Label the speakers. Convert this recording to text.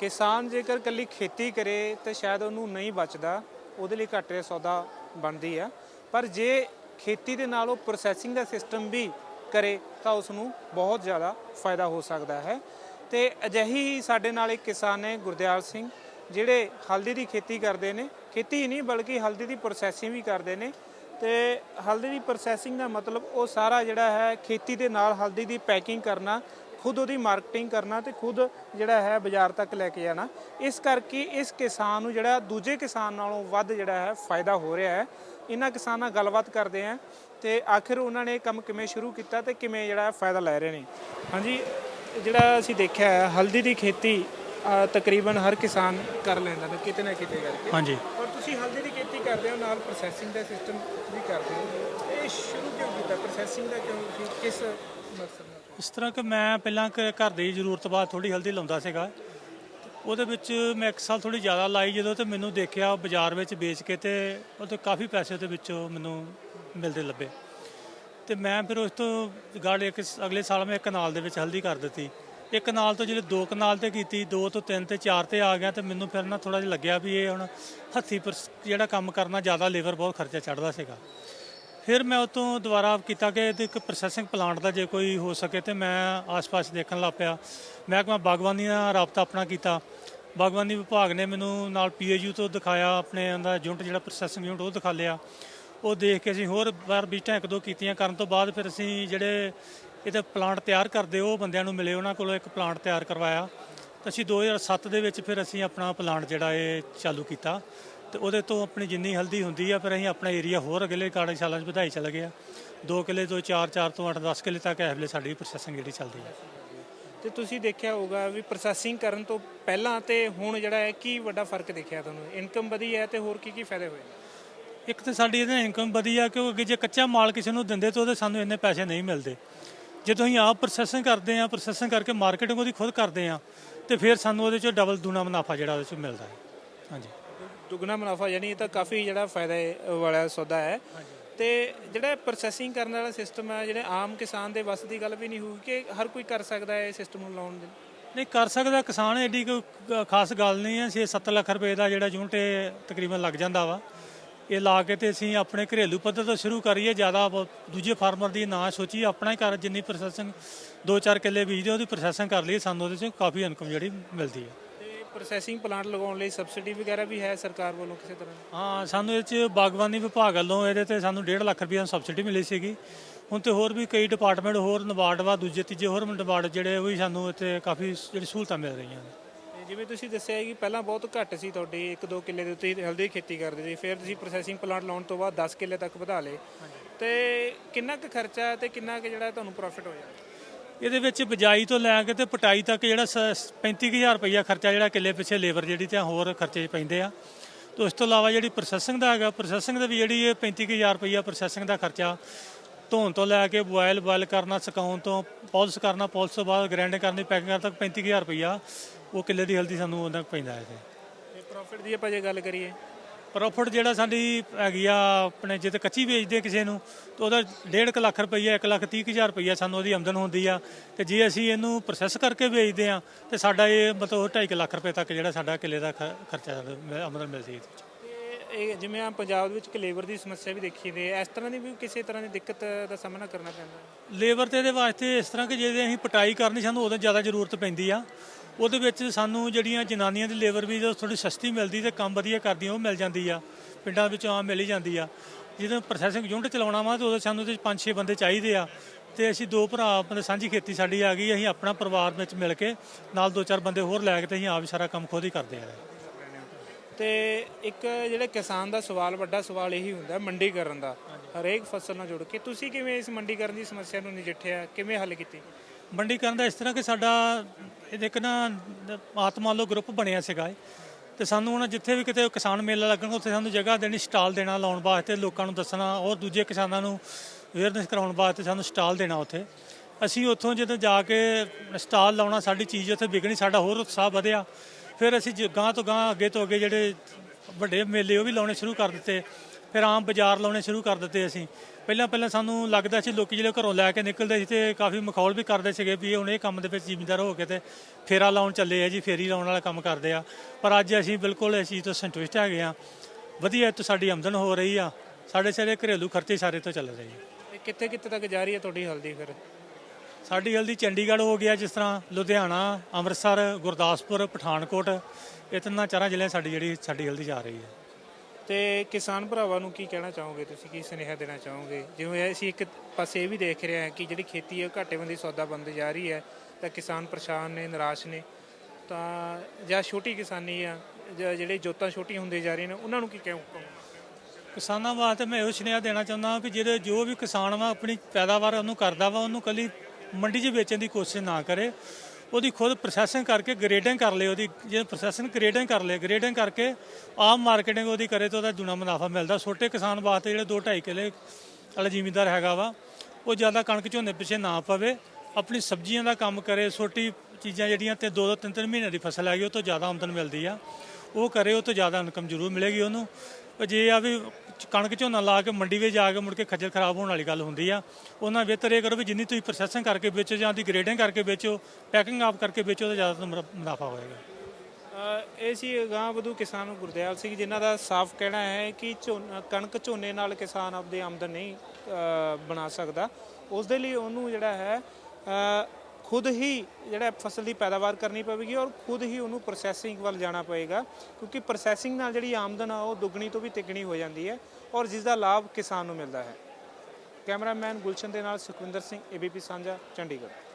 Speaker 1: ਕਿਸਾਨ ਜੇਕਰ ਕੱਲੀ ਖੇਤੀ ਕਰੇ ਤਾਂ ਸ਼ਾਇਦ ਉਹਨੂੰ ਨਹੀਂ ਬਚਦਾ, ਉਹਦੇ ਲਈ ਘੱਟ ਦਾ ਸੌਦਾ ਬਣਦੀ ਆ। ਪਰ ਜੇ ਖੇਤੀ ਦੇ ਨਾਲ ਉਹ ਪ੍ਰੋਸੈਸਿੰਗ ਦਾ ਸਿਸਟਮ ਵੀ ਕਰੇ, ਤਾਂ ਉਸ ਨੂੰ ਬਹੁਤ ਜ਼ਿਆਦਾ ਫਾਇਦਾ ਹੋ ਸਕਦਾ ਹੈ। ਤੇ ਅਜਿਹੀ ਸਾਡੇ ਨਾਲ ਇੱਕ ਕਿਸਾਨ ਨੇ ਗੁਰਦਿਆਲ ਸਿੰਘ, ਜਿਹੜੇ ਹਲਦੀ ਦੀ ਖੇਤੀ ਕਰਦੇ ਨੇ। ਖੇਤੀ ਹੀ ਨਹੀਂ, ਬਲਕਿ ਹਲਦੀ ਦੀ ਪ੍ਰੋਸੈਸਿੰਗ ਵੀ ਕਰਦੇ ਨੇ। ਤੇ ਹਲਦੀ ਦੀ ਪ੍ਰੋਸੈਸਿੰਗ ਦਾ ਮਤਲਬ ਉਹ ਸਾਰਾ ਜਿਹੜਾ ਹੈ, ਖੇਤੀ ਦੇ ਨਾਲ ਹਲਦੀ ਦੀ ਪੈਕਿੰਗ ਕਰਨਾ ਖੁਦ ਉਹਦੀ ਮਾਰਕੀਟਿੰਗ ਕਰਨਾ ਤੇ ਖੁਦ ਜਿਹੜਾ ਹੈ ਬਾਜ਼ਾਰ ਤੱਕ ਲੈ ਕੇ ਜਾਣਾ। ਇਸ ਕਰਕੇ ਇਸ ਕਿਸਾਨ ਨੂੰ ਜਿਹੜਾ ਦੂਜੇ ਕਿਸਾਨ ਨਾਲੋਂ ਵੱਧ ਜਿਹੜਾ ਹੈ ਫਾਇਦਾ ਹੋ ਰਿਹਾ ਹੈ। ਇਹਨਾਂ ਕਿਸਾਨਾਂ ਨਾਲ ਗੱਲਬਾਤ ਕਰਦੇ ਆ ਤੇ ਆਖਿਰ ਉਹਨਾਂ ਨੇ ਕੰਮ ਕਿਵੇਂ ਸ਼ੁਰੂ ਕੀਤਾ ਤੇ ਕਿਵੇਂ ਜਿਹੜਾ ਫਾਇਦਾ ਲੈ ਰਹੇ ਨੇ। ਹਾਂਜੀ ਜਿਹੜਾ ਅਸੀਂ ਦੇਖਿਆ ਹੈ ਹਲਦੀ ਦੀ ਖੇਤੀ ਤਕਰੀਬਨ ਹਰ ਕਿਸਾਨ ਕਰ ਲੈਂਦਾ ਨੇ ਕਿਤੇ ਨਾ ਕਿਤੇ ਕਰਕੇ।
Speaker 2: ਹਾਂਜੀ।
Speaker 1: ਔਰ ਤੁਸੀਂ ਹਲਦੀ ਦੀ ਖੇਤੀ ਕਰਦੇ ਹੋ ਨਾਲ ਪ੍ਰੋਸੈਸਿੰਗ ਦਾ ਸਿਸਟਮ ਵੀ ਕਰਦੇ ਹੋ। ਇਹ ਸ਼ੁਰੂ ਕਿਉਂ ਕੀਤਾ? ਪ੍ਰੋਸੈਸਿੰਗ ਦਾ ਕਿਉਂ ਕਿਸ ਮਕਸਦ ਨਾਲ?
Speaker 2: ਇਸ ਤਰ੍ਹਾਂ ਕਿ ਮੈਂ ਪਹਿਲਾਂ ਘ- ਘਰ ਦੀ ਜ਼ਰੂਰਤ ਬਾਅਦ ਥੋੜੀ ਹਲਦੀ ਲਾਉਂਦਾ ਸੀਗਾ। ਉਹਦੇ ਵਿੱਚ ਮੈਂ ਇੱਕ ਸਾਲ ਥੋੜੀ ਜ਼ਿਆਦਾ ਲਾਈ ਜਦੋਂ ਤੇ ਮੈਨੂੰ ਦੇਖਿਆ ਬਾਜ਼ਾਰ ਵਿੱਚ ਵੇਚ ਕੇ ਤੇ ਉਹਦੇ ਕਾਫੀ ਪੈਸੇ ਉਹਦੇ ਵਿੱਚੋਂ ਮੈਨੂੰ ਮਿਲਦੇ ਲੱਭੇ। ਤੇ ਮੈਂ ਫਿਰ ਉਸ ਤੋਂ ਗੱਲ ਇੱਕ ਅਗਲੇ ਸਾਲ ਮੈਂ ਕਨਾਲ ਦੇ ਵਿੱਚ ਹਲਦੀ ਕਰ ਦਿੱਤੀ। ਇੱਕ ਕਨਾਲ ਤੋਂ ਜਿਹੜੇ ਦੋ ਕਨਾਲ ਤੇ ਕੀਤੀ, ਦੋ ਤੋਂ ਤਿੰਨ ਤੇ ਚਾਰ ਤੇ ਆ ਗਿਆ ਤੇ ਮੈਨੂੰ ਫਿਰ ਨਾ ਥੋੜਾ ਜਿਹਾ ਲੱਗਿਆ ਵੀ ਇਹ ਹੁਣ ਹੱਥੀ ਪਰਸ- ਜਿਹੜਾ ਕੰਮ ਕਰਨਾ ਜ਼ਿਆਦਾ ਲੇਬਰ ਬਹੁਤ ਖਰਚਾ ਚੜਦਾ ਸੀਗਾ। ਫਿਰ ਮੈਂ ਉਹ ਤੋਂ ਦੁਬਾਰਾ ਕੀਤਾ ਕਿ ਇਹਦੇ ਇੱਕ ਪ੍ਰੋਸੈਸਿੰਗ ਪਲਾਂਟ ਦਾ ਜੇ ਕੋਈ ਹੋ ਸਕੇ ਤੇ ਮੈਂ ਆਸ-ਪਾਸ ਦੇਖਣ ਲੱਗ ਪਿਆ। ਮਹਿਕਮਾ ਬਾਗਬਾਨੀ ਨਾਲ ਰਾਬਤਾ ਆਪਣਾ ਕੀਤਾ। ਬਾਗਬਾਨੀ ਵਿਭਾਗ ਨੇ ਮੈਨੂੰ ਨਾਲ ਪੀਏਯੂ ਤੋਂ ਦਿਖਾਇਆ, ਆਪਣੇ ਉਹਦਾ ਯੂਨਿਟ ਜਿਹੜਾ ਪ੍ਰੋਸੈਸਿੰਗ ਯੂਨਿਟ ਉਹ ਦਿਖਾ ਲਿਆ। ਉਹ ਦੇਖ ਕੇ ਅਸੀਂ ਹੋਰ ਵਾਰ ਬੀਟਾਂ ਇੱਕ ਦੋ ਕੀਤੀਆਂ। ਕਰਨ ਤੋਂ ਬਾਅਦ ਫਿਰ ਅਸੀਂ ਜਿਹੜੇ ਇਹਦਾ ਪਲਾਂਟ ਤਿਆਰ ਕਰਦੇ, ਉਹ ਬੰਦਿਆਂ ਨੂੰ ਮਿਲੇ। ਉਹਨਾਂ ਕੋਲੋਂ ਇੱਕ ਪਲਾਂਟ ਤਿਆਰ ਕਰਵਾਇਆ। ਤਾਂ ਅਸੀਂ 2007 ਦੇ ਵਿੱਚ ਫਿਰ ਅਸੀਂ ਆਪਣਾ ਪਲਾਂਟ ਜਿਹੜਾ ਇਹ ਚਾਲੂ ਕੀਤਾ। ਤੇ ਉਹਦੇ ਤੋਂ ਆਪਣੀ ਜਿੰਨੀ ਹਲਦੀ ਹੁੰਦੀ ਆ ਫਿਰ ਅਸੀਂ ਆਪਣਾ ਏਰੀਆ ਹੋਰ ਅਗਲੇ ਕਾੜੇ ਸਾਲਾਂ 'ਚ ਵਧਾਈ ਚੱਲ ਗਏ ਆ। 2 ਕਿੱਲੇ ਤੋਂ 4 4 ਤੋਂ 8 10 ਕਿੱਲੇ ਤੱਕ ਇਸ ਵੇਲੇ ਸਾਡੀ ਪ੍ਰੋਸੈਸਿੰਗ ਜਿਹੜੀ ਚੱਲਦੀ ਹੈ
Speaker 1: ਤੇ ਤੁਸੀਂ ਦੇਖਿਆ ਹੋਊਗਾ ਵੀ ਪ੍ਰੋਸੈਸਿੰਗ ਕਰਨ ਤੋਂ ਪਹਿਲਾਂ ਤੇ ਹੁਣ ਜਿਹੜਾ ਹੈ ਕੀ ਵੱਡਾ ਫ਼ਰਕ ਦੇਖਿਆ ਤੁਹਾਨੂੰ? ਇਨਕਮ ਵਧੀ ਹੈ ਤੇ ਹੋਰ ਕੀ ਕੀ ਫਾਇਦੇ ਹੋਏ?
Speaker 2: ਇੱਕ ਤਾਂ ਸਾਡੀ ਇਹਦੇ ਇਨਕਮ ਵਧੀ ਆ ਕਿਉਂਕਿ ਜੇ ਕੱਚਾ ਮਾਲ ਕਿਸੇ ਨੂੰ ਦਿੰਦੇ ਤਾਂ ਉਹਦੇ ਸਾਨੂੰ ਇੰਨੇ ਪੈਸੇ ਨਹੀਂ ਮਿਲਦੇ। ਜੇ ਤੁਸੀਂ ਆਪ ਪ੍ਰੋਸੈਸਿੰਗ ਕਰਦੇ ਆ ਪ੍ਰੋਸੈਸਿੰਗ ਕਰਕੇ ਮਾਰਕੀਟਿੰਗ ਉਹਦੀ ਖੁਦ ਕਰਦੇ ਆ ਤੇ ਫਿਰ ਸਾਨੂੰ ਉਹਦੇ ਚੋਂ ਡਬਲ ਦੂਣਾ ਮੁਨਾਫਾ ਜਿਹੜਾ ਉਹਦੇ ਚੋਂ ਮਿਲਦਾ ਹੈ। ਹਾਂਜੀ।
Speaker 1: ਦੁੱਗਣਾ ਮੁਨਾਫਾ ਯਾਨੀ ਇਹ ਤਾਂ ਕਾਫੀ ਜਿਹੜਾ ਫਾਇਦਾ ਵਾਲਾ ਸੌਦਾ ਹੈ। ਤੇ ਜਿਹੜਾ ਪ੍ਰੋਸੈਸਿੰਗ ਕਰਨ ਵਾਲਾ ਸਿਸਟਮ ਹੈ ਜਿਹੜੇ ਆਮ ਕਿਸਾਨ ਦੇ ਵੱਸ ਦੀ ਗੱਲ ਵੀ ਨਹੀਂ ਹੋਊਗੀ ਕਿ ਹਰ ਕੋਈ ਕਰ ਸਕਦਾ ਹੈ ਇਹ ਸਿਸਟਮ ਨੂੰ ਲਾਉਣ ਦੇ?
Speaker 2: ਨਹੀਂ ਕਰ ਸਕਦਾ ਕਿਸਾਨ ਐਡੀ ਕੋਈ ਖਾਸ ਗੱਲ ਨਹੀਂ ਹੈ। 6-7 ਲੱਖ ਰੁਪਏ ਦਾ ਜਿਹੜਾ ਯੂਨਿਟ ਤਕਰੀਬਨ ਲੱਗ ਜਾਂਦਾ ਵਾ। ਇਹ ਲਾ ਕੇ ਤੇ ਅਸੀਂ ਆਪਣੇ ਘਰੇਲੂ ਪੱਧਰ ਤੋਂ ਸ਼ੁਰੂ ਕਰੀਏ। ਜ਼ਿਆਦਾ ਦੂਜੇ ਫਾਰਮਰ ਦੀ ਨਾ ਸੋਚੀਏ। ਆਪਣਾ ਹੀ ਘਰ ਜਿੰਨੀ ਪ੍ਰੋਸੈਸਿੰਗ 2-4 ਕਿੱਲੇ ਬੀਜਦੇ ਉਹਦੀ ਪ੍ਰੋਸੈਸਿੰਗ ਕਰ ਲਈਏ। ਸਾਨੂੰ ਉਹਦੇ ਚ ਕਾਫੀ ਇਨਕਮ ਜਿਹੜੀ ਮਿਲਦੀ ਹੈ।
Speaker 1: ਪ੍ਰੋਸੈਸਿੰਗ ਪਲਾਂਟ ਲਗਾਉਣ ਲਈ ਸਬਸਿਡੀ ਵਗੈਰਾ ਵੀ ਹੈ ਸਰਕਾਰ ਵੱਲੋਂ ਕਿਸੇ ਤਰ੍ਹਾਂ?
Speaker 2: ਹਾਂ ਸਾਨੂੰ ਇਹ ਚ ਬਾਗਬਾਨੀ ਵਿਭਾਗ ਵੱਲੋਂ ਇਹਦੇ ਤੇ ਸਾਨੂੰ 1.5 ਲੱਖ ਰੁਪਏ ਦੀ ਸਬਸਿਡੀ ਮਿਲੀ ਸੀਗੀ। ਹੁਣ ਤੇ ਹੋਰ ਵੀ ਕਈ ਡਿਪਾਰਟਮੈਂਟ ਹੋਰ ਨਬਾਰਡ ਵਾ ਦੂਜੇ ਤੀਜੇ ਹੋਰ ਡਿਪਾਰਟ ਜਿਹੜੇ ਉਹ ਵੀ ਸਾਨੂੰ ਇੱਥੇ ਕਾਫੀ ਜਿਹੜੀ ਸਹੂਲਤਾਂ ਮਿਲ ਰਹੀਆਂ ਨੇ।
Speaker 1: ਜਿਵੇਂ ਤੁਸੀਂ ਦੱਸਿਆ ਕਿ ਪਹਿਲਾਂ ਬਹੁਤ ਘੱਟ ਸੀ ਤੁਹਾਡੀ 1-2 ਕਿੱਲੇ ਦੇ ਉੱਤੇ ਹੀ ਹਲਦੀ ਦੀ ਖੇਤੀ ਕਰਦੇ ਸੀ ਫਿਰ ਤੁਸੀਂ ਪ੍ਰੋਸੈਸਿੰਗ ਪਲਾਂਟ ਲਾਉਣ ਤੋਂ ਬਾਅਦ 10 ਕਿੱਲੇ ਤੱਕ ਵਧਾ ਲਏ। ਤੇ ਕਿੰਨਾ ਕੁ ਖਰਚਾ ਹੈ ਤੇ ਕਿੰਨਾ ਕੁ ਜਿਹੜਾ ਤੁਹਾਨੂੰ ਪ੍ਰੋਫਿਟ ਹੋਇਆ?
Speaker 2: ਇਹਦੇ ਵਿੱਚ ਬਿਜਾਈ ਤੋਂ ਲੈ ਕੇ ਤੇ ਪਟਾਈ ਤੱਕ ਜਿਹੜਾ 35000 ਰੁਪਈਆ ਖਰਚਾ ਜਿਹੜਾ ਕਿੱਲੇ ਪਿੱਛੇ ਲੇਬਰ ਜਿਹੜੀ ਤੇ ਹੋਰ ਖਰਚੇ ਪੈਂਦੇ ਆ। ਤੇ ਉਸ ਤੋਂ ਇਲਾਵਾ ਜਿਹੜੀ ਪ੍ਰੋਸੈਸਿੰਗ ਦਾ ਹੈਗਾ ਪ੍ਰੋਸੈਸਿੰਗ ਦਾ ਵੀ ਜਿਹੜੀ ਇਹ 35000 ਰੁਪਈਆ ਪ੍ਰੋਸੈਸਿੰਗ ਦਾ ਖਰਚਾ ਧੋਣ ਤੋਂ ਲੈ ਕੇ ਬੋਇਲ ਬੋਇਲ ਕਰਨਾ, ਸੁਕਾਉਣ ਤੋਂ ਪੌਲਿਸ਼ ਕਰਨਾ ਪੌਲਿਸ਼ ਤੋਂ ਬਾਅਦ ਗ੍ਰਾਈਂਡ ਕਰਨੀ ਪੈਕਿੰਗ ਕਰਨ ਤੱਕ 35000 ਰੁਪਈਆ ਉਹ ਕਿੱਲੇ ਦੀ ਹਲਦੀ ਸਾਨੂੰ ਉਹਨਾਂ ਪੈਂਦਾ ਹੈ ਤੇ
Speaker 1: ਪ੍ਰੋਫਿਟ ਦੀ ਆਪਾਂ ਜੇ ਗੱਲ ਕਰੀਏ
Speaker 2: ਪ੍ਰੋਫਿਟ ਜਿਹੜਾ ਸਾਡੀ ਹੈਗੀ ਆ ਆਪਣੇ ਜੇ ਤੇ ਕੱਚੀ ਵੇਚਦੇ ਕਿਸੇ ਨੂੰ ਤਾਂ ਉਹਦਾ 1.5 ਲੱਖ ਰੁਪਈਆ 1 ਲੱਖ 30 ਹਜ਼ਾਰ ਰੁਪਈਆ ਸਾਨੂੰ ਉਹਦੀ ਆਮਦਨ ਹੁੰਦੀ ਆ। ਤੇ ਜੇ ਅਸੀਂ ਇਹਨੂੰ ਪ੍ਰੋਸੈਸ ਕਰਕੇ ਵੇਚਦੇ ਆ ਤੇ ਸਾਡਾ ਇਹ ਮਤਲਬ 2.5 ਲੱਖ ਰੁਪਏ ਤੱਕ ਜਿਹੜਾ ਸਾਡਾ ਕਿੱਲੇ ਦਾ ਖਰਚਾ ਸਾਡਾ ਮਿਲ- ਆਮਦਨ ਮਿਲਦੀ ਹੈ
Speaker 1: ਇਹ ਜਿਵੇਂ ਆ ਪੰਜਾਬ ਦੇ ਵਿੱਚ ਕਿ ਲੇਬਰ ਦੀ ਸਮੱਸਿਆ ਵੀ ਦੇਖੀ ਦੇ ਇਸ ਤਰ੍ਹਾਂ ਦੀ ਵੀ ਕਿਸੇ ਤਰ੍ਹਾਂ ਦੀ ਦਿੱਕਤ ਦਾ ਸਾਹਮਣਾ ਕਰਨਾ ਪੈਂਦਾ
Speaker 2: ਲੇਬਰ ਤੇ ਇਹਦੇ ਵਾਸਤੇ ਇਸ ਤਰ੍ਹਾਂ ਕਿ ਜੇ ਅਸੀਂ ਪਟਾਈ ਕਰਨੀ ਸਾਨੂੰ ਉਦੋਂ ਜ਼ਿਆਦਾ ਜ਼ਰੂਰਤ ਪੈਂਦੀ ਆ। ਉਹਦੇ ਵਿੱਚ ਸਾਨੂੰ ਜਿਹੜੀਆਂ ਜਨਾਨੀਆਂ ਦੀ ਲੇਬਰ ਵੀ ਜਦੋਂ ਥੋੜੀ ਸਸਤੀ ਮਿਲਦੀ ਤੇ ਕੰਮ ਵਧੀਆ ਕਰਦੀਆਂ ਉਹ ਮਿਲ ਜਾਂਦੀ ਆ। ਪਿੰਡਾਂ ਵਿੱਚੋਂ ਆਮ ਮਿਲ ਹੀ ਜਾਂਦੀ ਆ। ਜਦੋਂ ਪ੍ਰੋਸੈਸਿੰਗ ਯੂਨਿਟ ਚਲਾਉਣਾ ਵਾ ਤੇ ਉਦੋਂ ਸਾਨੂੰ ਪੰਜ ਛੇ ਬੰਦੇ ਚਾਹੀਦੇ ਆ ਤੇ ਅਸੀਂ ਦੋ ਭਰਾ ਆਪਣੇ ਸਾਂਝੀ ਖੇਤੀ ਸਾਡੀ ਆ ਗਈ ਅਸੀਂ ਆਪਣਾ ਪਰਿਵਾਰ ਵਿੱਚ ਮਿਲ ਕੇ ਨਾਲ ਦੋ ਚਾਰ ਬੰਦੇ ਹੋਰ ਲੈ ਕੇ ਤੇ ਅਸੀਂ ਆਪ ਸਾਰਾ ਕੰਮ ਖੁਦ ਹੀ ਕਰਦੇ ਆ।
Speaker 1: ਤੇ ਇੱਕ ਜਿਹੜਾ ਕਿਸਾਨ ਦਾ ਸਵਾਲ ਵੱਡਾ ਸਵਾਲ ਇਹੀ ਹੁੰਦਾ ਮੰਡੀਕਰਨ ਦਾ। ਹਰੇਕ ਫਸਲ ਨਾਲ ਜੁੜ ਕੇ। ਤੁਸੀਂ ਕਿਵੇਂ ਇਸ ਮੰਡੀਕਰਨ ਦੀ ਸਮੱਸਿਆ ਨੂੰ ਨਜਿੱਠਿਆ? ਕਿਵੇਂ ਹੱਲ ਕੀਤੀ?
Speaker 2: ਮੰਡੀਕਰਨ ਦਾ ਇਸ ਤਰ੍ਹਾਂ ਕਿ ਸਾਡਾ ਇਹਦੇ ਇੱਕ ਨਾ ਆਤਮਾ ਲੋ ਗਰੁੱਪ ਬਣਿਆ ਸੀਗਾ ਇਹ। ਤੇ ਸਾਨੂੰ ਹੁਣ ਜਿੱਥੇ ਵੀ ਕਿਤੇ ਕਿਸਾਨ ਮੇਲਾ ਲੱਗਣਾ, ਉੱਥੇ ਸਾਨੂੰ ਜਗ੍ਹਾ ਦੇਣੀ, ਸਟਾਲ ਦੇਣਾ ਲਾਉਣ ਵਾਸਤੇ ਲੋਕਾਂ ਨੂੰ ਦੱਸਣਾ, ਔਰ ਦੂਜੇ ਕਿਸਾਨਾਂ ਨੂੰ ਅਵੇਅਰਨੈਸ ਕਰਾਉਣ ਵਾਸਤੇ ਸਾਨੂੰ ਸਟਾਲ ਦੇਣਾ ਉੱਥੇ। ਅਸੀਂ ਉੱਥੋਂ ਜਦੋਂ ਜਾ ਕੇ ਸਟਾਲ ਲਾਉਣਾ, ਸਾਡੀ ਚੀਜ਼ ਉੱਥੇ ਵਿਕਣੀ, ਸਾਡਾ ਹੋਰ ਉਤਸ਼ਾਹ ਵਧਿਆ। ਫਿਰ ਅਸੀਂ ਜ- ਗਾਂਹ ਤੋਂ ਗਾਂਹ ਅੱਗੇ ਤੋਂ ਅੱਗੇ ਜਿਹੜੇ ਵੱਡੇ ਮੇਲੇ ਉਹ ਵੀ ਲਾਉਣੇ ਸ਼ੁਰੂ ਕਰ ਦਿੱਤੇ। ਫਿਰ ਆਮ ਬਾਜ਼ਾਰ ਲਾਉਣੇ ਸ਼ੁਰੂ ਕਰ ਦਿੱਤੇ ਅਸੀਂ। ਪਹਿਲਾਂ ਪਹਿਲਾਂ ਸਾਨੂੰ ਲੱਗਦਾ ਸੀ ਲੋਕੀ ਜਿਹੜੇ ਘਰੋਂ ਲੈ ਕੇ ਨਿਕਲਦੇ ਸੀ ਤੇ ਕਾਫੀ ਮਖੌਲ ਵੀ ਕਰਦੇ ਸੀਗੇ ਵੀ ਹੁਣ ਇਹ ਕੰਮ ਦੇ ਵਿੱਚ ਜ਼ਿਮੀਂਦਾਰ ਹੋ ਕੇ ਤੇ ਫੇਰਾ ਲਾਉਣ ਚੱਲੇ ਆ ਜੀ ਫੇਰੀ ਲਾਉਣ ਵਾਲਾ ਕੰਮ ਕਰਦੇ ਆ। ਪਰ ਅੱਜ ਅਸੀਂ ਬਿਲਕੁਲ ਇਸ ਚੀਜ਼ ਤੋਂ ਸੰਤੁਸ਼ਟ ਹੈਗੇ ਆ। ਵਧੀਆ ਤੋਂ ਸਾਡੀ ਆਮਦਨ ਹੋ ਰਹੀ ਆ। ਸਾਡੇ ਸਾਰੇ ਘਰੇਲੂ ਖਰਚੇ ਸਾਰੇ ਤੋਂ ਚੱਲ ਰਹੇ ਆ।
Speaker 1: ਕਿੱਥੇ ਕਿੱਥੇ ਤੱਕ ਜਾ ਰਹੀ ਹੈ ਤੁਹਾਡੀ ਹਲਦੀ ਫਿਰ?
Speaker 2: ਸਾਡੀ ਹਲਦੀ ਚੰਡੀਗੜ੍ਹ ਹੋ ਗਿਆ ਜਿਸ ਤਰ੍ਹਾਂ ਲੁਧਿਆਣਾ ਅੰਮ੍ਰਿਤਸਰ ਗੁਰਦਾਸਪੁਰ ਪਠਾਨਕੋਟ। ਇਹ ਤਿੰਨਾਂ ਚਾਰਾਂ ਜ਼ਿਲ੍ਹਿਆਂ ਸਾਡੀ ਜਿਹੜੀ ਸਾਡੀ ਹਲਦੀ ਜਾ ਰਹੀ ਹੈ
Speaker 1: ਤੇ ਕਿਸਾਨ ਭਰਾਵਾਂ ਨੂੰ ਕੀ ਕਹਿਣਾ ਚਾਹੋਗੇ? ਤੁਸੀਂ ਕੀ ਸੁਨੇਹਾ ਦੇਣਾ ਚਾਹੋਗੇ? ਜਿਵੇਂ ਅਸੀਂ ਇੱਕ ਪਾਸੇ ਇਹ ਵੀ ਦੇਖ ਰਹੇ ਹਾਂ ਕਿ ਜਿਹੜੀ ਖੇਤੀ ਹੈ ਘਾਟੇਬੰਦੀ ਸੌਦਾ ਬੰਦ ਜਾ ਰਹੀ ਹੈ, ਤਾਂ ਕਿਸਾਨ ਪਰੇਸ਼ਾਨ ਨੇ, ਨਿਰਾਸ਼ ਨੇ। ਤਾਂ ਜਾਂ ਛੋਟੀ ਕਿਸਾਨੀ ਆ, ਜਾਂ ਜਿਹੜੇ ਜੋਤਾਂ ਛੋਟੀਆਂ ਹੁੰਦੇ ਜਾ ਰਹੀਆਂ ਨੇ, ਉਹਨਾਂ ਨੂੰ ਕੀ ਕਹੋ
Speaker 2: ਕਿਸਾਨਾਂ ਵਾਸਤੇ ਮੈਂ ਇਹੋ ਸੁਨੇਹਾ ਦੇਣਾ ਚਾਹੁੰਦਾ ਵੀ ਜਿਹੜੇ ਜੋ ਵੀ ਕਿਸਾਨ ਵਾ, ਆਪਣੀ ਪੈਦਾਵਾਰ ਉਹਨੂੰ ਕਰਦਾ ਵਾ, ਉਹਨੂੰ ਕੱਲੀ ਮੰਡੀ 'ਚ ਵੇਚਣ ਦੀ ਕੋਸ਼ਿਸ਼ ਨਾ ਕਰੇ। ਉਹਦੀ ਖੁਦ ਪ੍ਰੋਸੈਸਿੰਗ ਕਰਕੇ ਗ੍ਰੇਡਿੰਗ ਕਰ ਲਏ ਉਹਦੀ, ਜੇ ਪ੍ਰੋਸੈਸਿੰਗ ਗ੍ਰੇਡਿੰਗ ਕਰ ਲਏ ਗ੍ਰੇਡਿੰਗ ਕਰਕੇ ਆਮ ਮਾਰਕੀਟਿੰਗ ਉਹਦੀ ਕਰੇ ਤਾਂ ਉਹਦਾ ਦੁਨਾ ਮੁਨਾਫਾ ਮਿਲਦਾ। ਛੋਟੇ ਕਿਸਾਨ ਵਾਸਤੇ ਜਿਹੜੇ 2 2.5 ਕਿੱਲੇ ਵਾਲਾ ਜ਼ਿਮੀਂਦਾਰ ਹੈਗਾ ਵਾ, ਉਹ ਜ਼ਿਆਦਾ ਕਣਕ ਝੋਨੇ ਪਿੱਛੇ ਨਾ ਪਵੇ, ਆਪਣੀ ਸਬਜ਼ੀਆਂ ਦਾ ਕੰਮ ਕਰੇ, ਛੋਟੀ ਚੀਜ਼ਾਂ ਜਿਹੜੀਆਂ ਤੇ 2 2 3 3 ਮਹੀਨੇ ਦੀ ਫਸਲ ਹੈਗੀ, ਉਹ ਤੋਂ ਜ਼ਿਆਦਾ ਆਮਦਨ ਮਿਲਦੀ ਆ। ਉਹ ਕਰੇ, ਉਹ ਤੋਂ ਜ਼ਿਆਦਾ ਇਨਕਮ ਜ਼ਰੂਰ ਮਿਲੇਗੀ ਉਹਨੂੰ। ਪਰ ਜੇ ਆ ਵੀ ਕਣਕ ਝੋਨਾ ਲਾ ਕੇ ਮੰਡੀ ਵਿੱਚ ਜਾ ਕੇ ਮੁੜ ਕੇ ਖੱਜਲ ਖਰਾਬ ਹੋਣ ਵਾਲੀ ਗੱਲ ਹੁੰਦੀ ਆ। ਉਹਨਾਂ ਬਿਹਤਰ ਇਹ ਕਰੋ ਵੀ ਜਿੰਨੀ ਤੁਸੀਂ ਪ੍ਰੋਸੈਸਿੰਗ ਕਰਕੇ ਵੇਚੋ ਜਾਂ ਦੀ ਗ੍ਰੇਡਿੰਗ ਕਰਕੇ ਵੇਚੋ ਪੈਕਿੰਗ ਆਪ ਕਰਕੇ ਵੇਚੋ ਤਾਂ ਜ਼ਿਆਦਾ ਮੁਨਾਫਾ ਹੋਏਗਾ।
Speaker 1: ਇਹ ਸੀ ਗਾਂ ਵਧੂ ਕਿਸਾਨ ਗੁਰਦਿਆਲ ਸਿੰਘ ਜਿਨ੍ਹਾਂ ਦਾ ਸਾਫ਼ ਕਹਿਣਾ ਹੈ ਕਿ ਝੋਨਾ, ਕਣਕ ਝੋਨੇ ਨਾਲ ਕਿਸਾਨ ਆਪਦੀ ਆਮਦਨ ਨਹੀਂ ਬਣਾ ਸਕਦਾ। ਉਸ ਦੇ ਲਈ ਉਹਨੂੰ ਜਿਹੜਾ ਹੈ ਖੁਦ ਹੀ ਜਿਹੜਾ ਫਸਲ ਦੀ ਪੈਦਾਵਾਰ ਕਰਨੀ ਪਵੇਗੀ ਔਰ ਖੁਦ ਹੀ ਉਹਨੂੰ ਪ੍ਰੋਸੈਸਿੰਗ ਵੱਲ ਜਾਣਾ ਪਵੇਗਾ, ਕਿਉਂਕਿ ਪ੍ਰੋਸੈਸਿੰਗ ਨਾਲ ਜਿਹੜੀ ਆਮਦਨ ਆ ਉਹ ਦੁੱਗਣੀ ਤੋਂ ਵੀ ਤਿੱਗਣੀ ਹੋ ਜਾਂਦੀ ਹੈ ਔਰ ਜਿਸ ਦਾ ਲਾਭ ਕਿਸਾਨ ਨੂੰ ਮਿਲਦਾ ਹੈ। ਕੈਮਰਾਮੈਨ ਗੁਲਸ਼ਨ ਦੇ ਨਾਲ ਸੁਖਵਿੰਦਰ ਸਿੰਘ ਏਬੀਪੀ ਸਾਂਝਾ, ਚੰਡੀਗੜ੍ਹ।